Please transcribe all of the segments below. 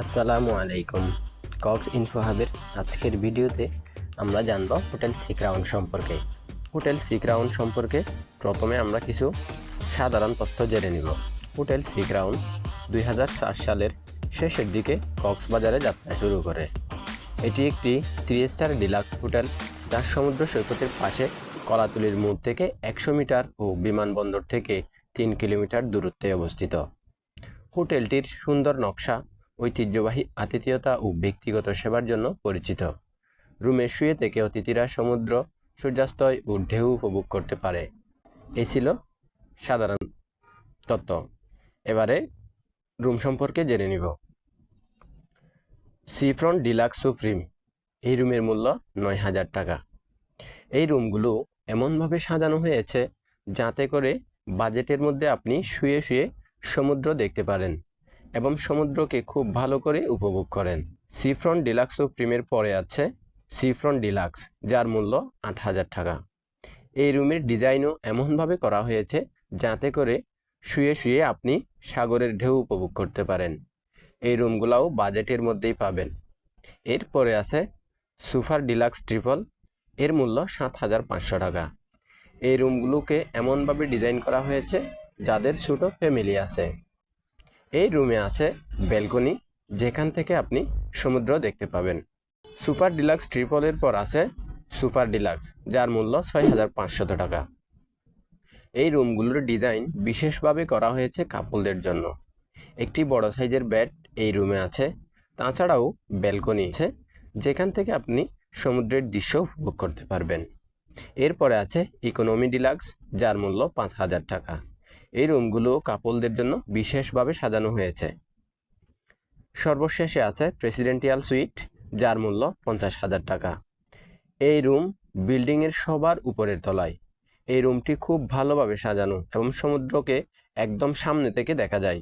আসসালামু আলাইকুম। Cox info হাবের আজকের ভিডিওতে আমরা জানব হোটেল সি ক্রাউন সম্পর্কে। হোটেল সি ক্রাউন সম্পর্কে প্রথমে আমরা কিছু সাধারণ তথ্য জেনে নিব। হোটেল সি ক্রাউন দুই সালের শেষের দিকে কক্সবাজারে যাত্রা শুরু করে। এটি একটি থ্রি স্টার ডিলাক্স হোটেল যা সমুদ্র সৈকতের পাশে কলাতুলির মোড় থেকে একশো মিটার ও বিমানবন্দর থেকে তিন কিলোমিটার দূরত্বে অবস্থিত। হোটেলটির সুন্দর নকশা ঐতিহ্যবাহী, আতিথেয়তা ও ব্যক্তিগত সেবার জন্য পরিচিত। রুমে শুয়ে থেকে অতিথিরা সমুদ্র, সূর্যাস্তয় ও ঢেউ উপভোগ করতে পারে। এই ছিল সাধারণ তত্ত্ব। এবারে রুম সম্পর্কে জেনে নিব। সিফ্রন ডিলাক্স সুপ্রিম এই রুমের মূল্য নয় হাজার টাকা। এই রুমগুলো এমনভাবে সাজানো হয়েছে যাতে করে বাজেটের মধ্যে আপনি শুয়ে শুয়ে সমুদ্র দেখতে পারেন। এবং সমুদ্রকে খুব ভালো করে উপভোগ করেন। সিফ্রন ডিলাক্স সুপ্রিমের পরে আছে সিফ্রন ডিলাক্স যার মূল্য আট হাজার টাকা। এই রুমের ডিজাইনও এমনভাবে করা হয়েছে যাতে করে শুয়ে শুয়ে আপনি সাগরের ঢেউ উপভোগ করতে পারেন। এই রুমগুলাও বাজেটের মধ্যেই পাবেন। এরপরে আছে সুপার ডিলাক্স ট্রিপল এর মূল্য সাত হাজার পাঁচশো টাকা। এই রুমগুলোকে এমনভাবে ডিজাইন করা হয়েছে যাদের ছোট ফ্যামিলি আছে। এই রুমে আছে ব্যালকনি যেখান থেকে আপনি সমুদ্র দেখতে পাবেন। সুপার ডিলাক্স ট্রিপলের পর আছে সুপার ডিলাক্স যার মূল্য ছয় হাজার পাঁচশত টাকা। এই রুমগুলোর ডিজাইন বিশেষভাবে করা হয়েছে কাপলদের জন্য। একটি বড় সাইজের বেড এই রুমে আছে, তাছাড়াও ব্যালকনি আছে, যেখান থেকে আপনি সমুদ্রের দৃশ্য উপভোগ করতে পারবেন। এরপরে আছে ইকোনমি ডিলাক্স যার মূল্য পাঁচ হাজার টাকা। এই রুমগুলো কাপলদের জন্য বিশেষভাবে সাজানো হয়েছে। সর্বশেষে আছে প্রেসিডেন্টিয়াল সুইট, যার মূল্য পঞ্চাশ হাজার টাকা। এই রুম বিল্ডিংয়ের সবার উপরের তলায়। এই রুমটি খুব ভালোভাবে সাজানো এবং সমুদ্রকে একদম সামনে থেকে দেখা যায়।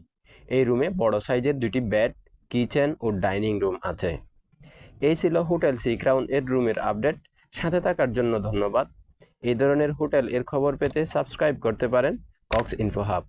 এই রুমে বড় সাইজের দুটি বেড, কিচেন ও ডাইনিং রুম আছে। এই ছিল হোটেল সি ক্রাউন এর রুমের আপডেট। সাথে থাকার জন্য ধন্যবাদ। এই ধরনের হোটেল এর খবর পেতে সাবস্ক্রাইব করতে পারেন। Cox info hub